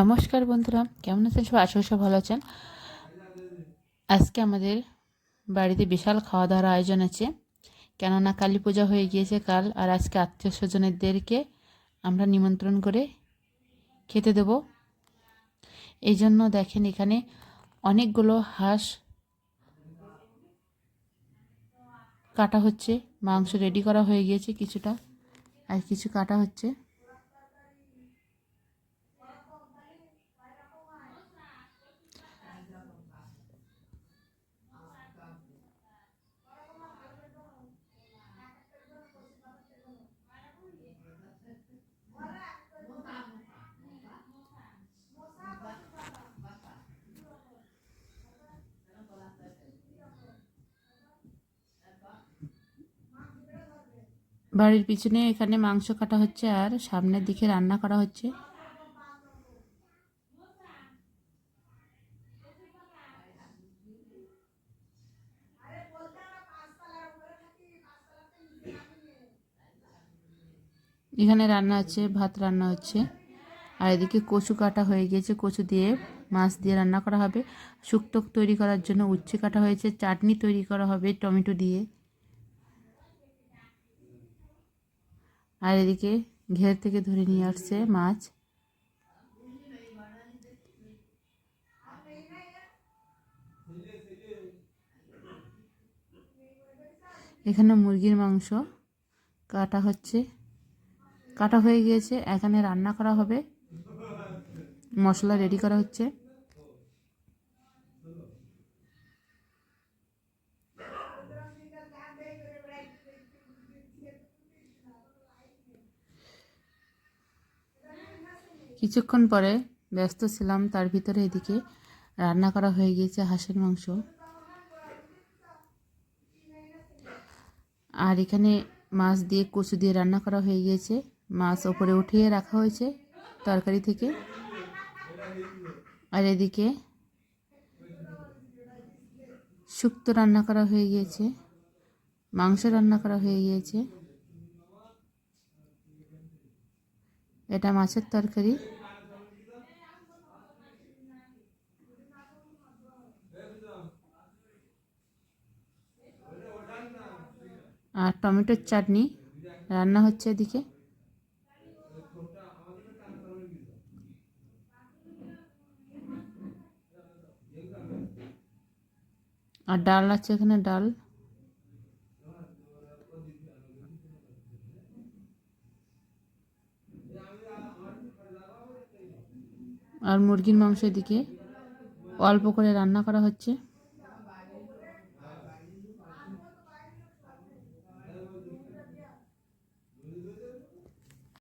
নমস্কার বন্ধুরা, কেমন আছেন সবাই? আশা সব ভালো আছেন। আজকে আমাদের বাড়িতে বিশাল খাওয়া দাওয়ার আয়োজন আছে। কেননা কালী পূজা হয়ে গিয়েছে কাল, আর আজকে আত্মীয় স্বজনেরদেরকে আমরা নিমন্ত্রণ করে খেতে দেব। এই জন্য দেখেন এখানে অনেকগুলো হাঁস কাটা হচ্ছে, মাংস রেডি করা হয়ে গিয়েছে কিছুটা, আর কিছু কাটা হচ্ছে। বাড়ির পিছনে এখানে মাংস কাটা হচ্ছে আর সামনের দিকে রান্না করা হচ্ছে। এখানে রান্না হচ্ছে, ভাত রান্না হচ্ছে। আর এদিকে কচু কাটা হয়ে গিয়েছে, কচু দিয়ে মাছ দিয়ে রান্না করা হবে। শুক্তো তৈরি করার জন্য উচ্ছে কাটা হয়েছে, চাটনি তৈরি করা হবে টমেটো দিয়ে। আর এদিকে ঘের থেকে ধরে নিয়ে আসছে মাছ। এখানে মুরগির মাংস কাটা হচ্ছে। কাটা হয়ে গিয়েছে, এখানে রান্না করা হবে। মশলা রেডি করা হচ্ছে। কিছুক্ষণ পরে ব্যস্ত ছিলাম, তার ভিতরে এদিকে রান্না করা হয়ে গিয়েছে হাঁসের মাংস। আর এখানে মাছ দিয়ে কচু দিয়ে রান্না করা হয়ে গিয়েছে। মাছ ওপরে উঠিয়ে রাখা হয়েছে তরকারি থেকে। আর এদিকে শুক্তো রান্না করা হয়ে গিয়েছে, মাংস রান্না করা হয়ে গিয়েছে। এটা মাছের তরকারি। আর টমেটোর চাটনি, রান্না হচ্ছে এদিকে। আর ডাল আছে এখানে, ডাল। আর মুরগির মাংস এদিকে। অল্প করে রান্না করা হচ্ছে।